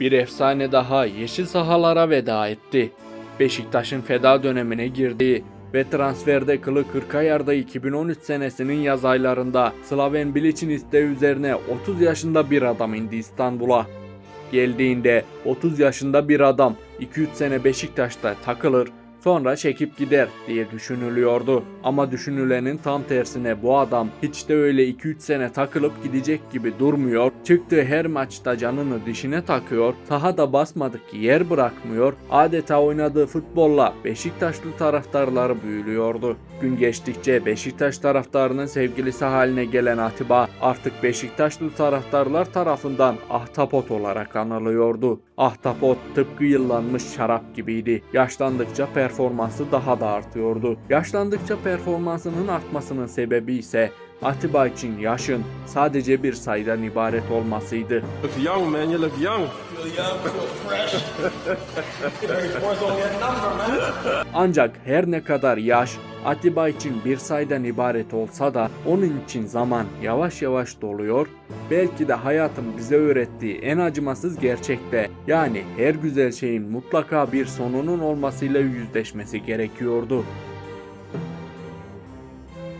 Bir efsane daha yeşil sahalara veda etti. Beşiktaş'ın feda dönemine girdiği ve transferde kılı kırka yarda 2013 senesinin yaz aylarında Slaven Bilic'in isteği üzerine 30 yaşında bir adam indi İstanbul'a. Geldiğinde 30 yaşında bir adam 2-3 sene Beşiktaş'ta takılır sonra çekip gider diye düşünülüyordu. Ama düşünülenin tam tersine bu adam hiç de öyle 2-3 sene takılıp gidecek gibi durmuyor. Çıktığı her maçta canını dişine takıyor, sahada basmadık yer bırakmıyor, adeta oynadığı futbolla Beşiktaşlı taraftarları büyülüyordu. Gün geçtikçe Beşiktaş taraftarının sevgilisi haline gelen Atiba artık Beşiktaşlı taraftarlar tarafından ahtapot olarak anılıyordu. Ahtapot tıpkı yıllanmış şarap gibiydi. Yaşlandıkça performansı daha da artıyordu. Yaşlandıkça performansının artmasının sebebi ise Atiba için yaşın sadece bir sayıdan ibaret olmasıydı. Ancak her ne kadar yaş Atiba için bir sayıdan ibaret olsa da onun için zaman yavaş yavaş doluyor. Belki de hayatın bize öğrettiği en acımasız gerçekte yani her güzel şeyin mutlaka bir sonunun olmasıyla yüzleşmesi gerekiyordu.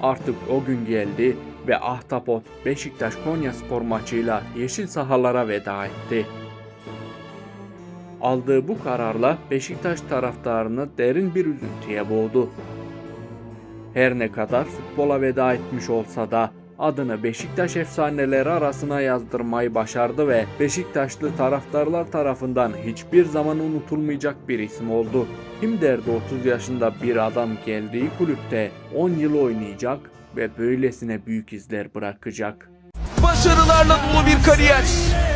Artık o gün geldi ve Ahtapot Beşiktaş Konya Spor maçıyla yeşil sahalara veda etti. Aldığı bu kararla Beşiktaş taraftarını derin bir üzüntüye boğdu. Her ne kadar futbola veda etmiş olsa da adını Beşiktaş efsaneleri arasına yazdırmayı başardı ve Beşiktaşlı taraftarlar tarafından hiçbir zaman unutulmayacak bir isim oldu. Kim derdi 30 yaşında bir adam geldiği kulüpte 10 yıl oynayacak ve böylesine büyük izler bırakacak. Başarılarla dolu bir kariyer.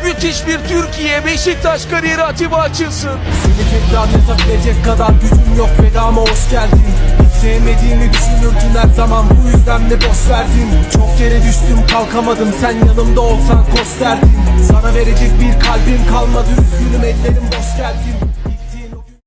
Müthiş bir Türkiye Beşiktaş kariyeri Atiba açılsın. Seni tekrar yazabilecek kadar gücüm yok vedama hoş geldin Hiç sevmediğimi düşünürdün her zaman. Bu yüzden mi boş verdin. Çok kere düştüm kalkamadım. Sen yanımda olsan koş Sana verecek bir kalbim kalmadı. Üzgünüm ellerim boş geldin